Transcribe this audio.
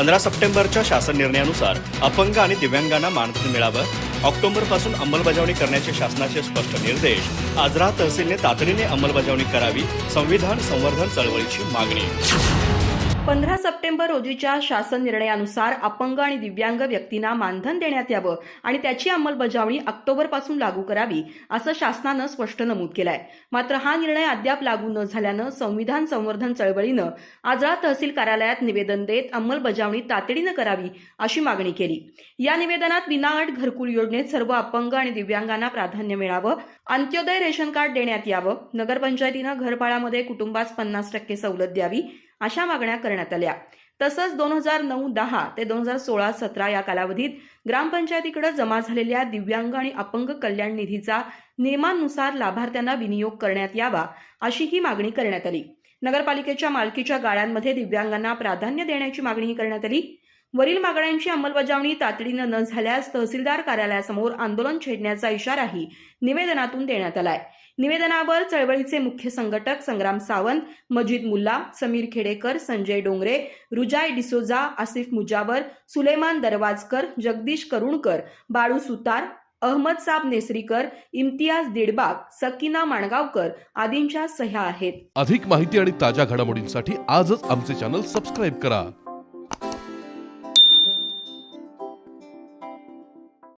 पंधरा सप्टेंबरच्या शासन निर्णयानुसार अपंग आणि दिव्यांगांना मानधन मिळावं. ऑक्टोबरपासून अंमलबजावणी करण्याचे शासनाचे स्पष्ट निर्देश. आजरा तहसीलने तातडीने अंमलबजावणी करावी. संविधान संवर्धन चळवळीची मागणी. पंधरा सप्टेंबर रोजीच्या शासन निर्णयानुसार अपंग आणि दिव्यांग व्यक्तींना मानधन देण्यात यावं आणि त्याची अंमलबजावणी ऑक्टोबरपासून लागू करावी असं शासनानं स्पष्ट नमूद केलंय. मात्र हा निर्णय अद्याप लागू न झाल्यानं संविधान संवर्धन चळवळीनं आजळा तहसील कार्यालयात निवेदन देत अंमलबजावणी तातडीनं करावी अशी मागणी केली. या निवेदनात विनाअट घरकुल योजनेत सर्व अपंग आणि दिव्यांगांना प्राधान्य मिळावं अंत्योदय रेशन कार्ड देण्यात यावं नगरपंचायतीनं घरपाळामध्ये कुटुंबास पन्नास टक्के सवलत द्यावी अशा मागण्या करण्यात आल्या. तसंच दोन हजार नऊ दहा ते दोन हजार सोळा सतरा या कालावधीत ग्रामपंचायतीकडे जमा झालेल्या दिव्यांग आणि अपंग कल्याण निधीचा नियमानुसार लाभार्थ्यांना विनियोग करण्यात यावा अशी ही मागणी करण्यात आली. नगरपालिकेच्या मालकीच्या गाळ्यांमध्ये दिव्यांगांना प्राधान्य देण्याची मागणीही करण्यात आली. वरील मागण्यांची अंमलबजावणी तातडीनं न झाल्यास तहसीलदार कार्यालयासमोर आंदोलन छेडण्याचा इशाराही निवेदनातून देण्यात आलाय. निवेदनावर चळवळीचे मुख्य संघटक संग्राम सावंत मजीद मुल्ला समीर खेडेकर संजय डोंगरे रुजाय डिसोजा आसिफ मुजावर सुलेमान दरवाजकर जगदीश करुणकर बाळू सुतार अहमद साब नेसरीकर इम्तियाज दिडबाग सकीना माणगावकर आदींच्या सह्या आहेत. अधिक माहिती आणि ताज्या घडामोडींसाठी आजच आमचे चॅनल सबस्क्राईब करा.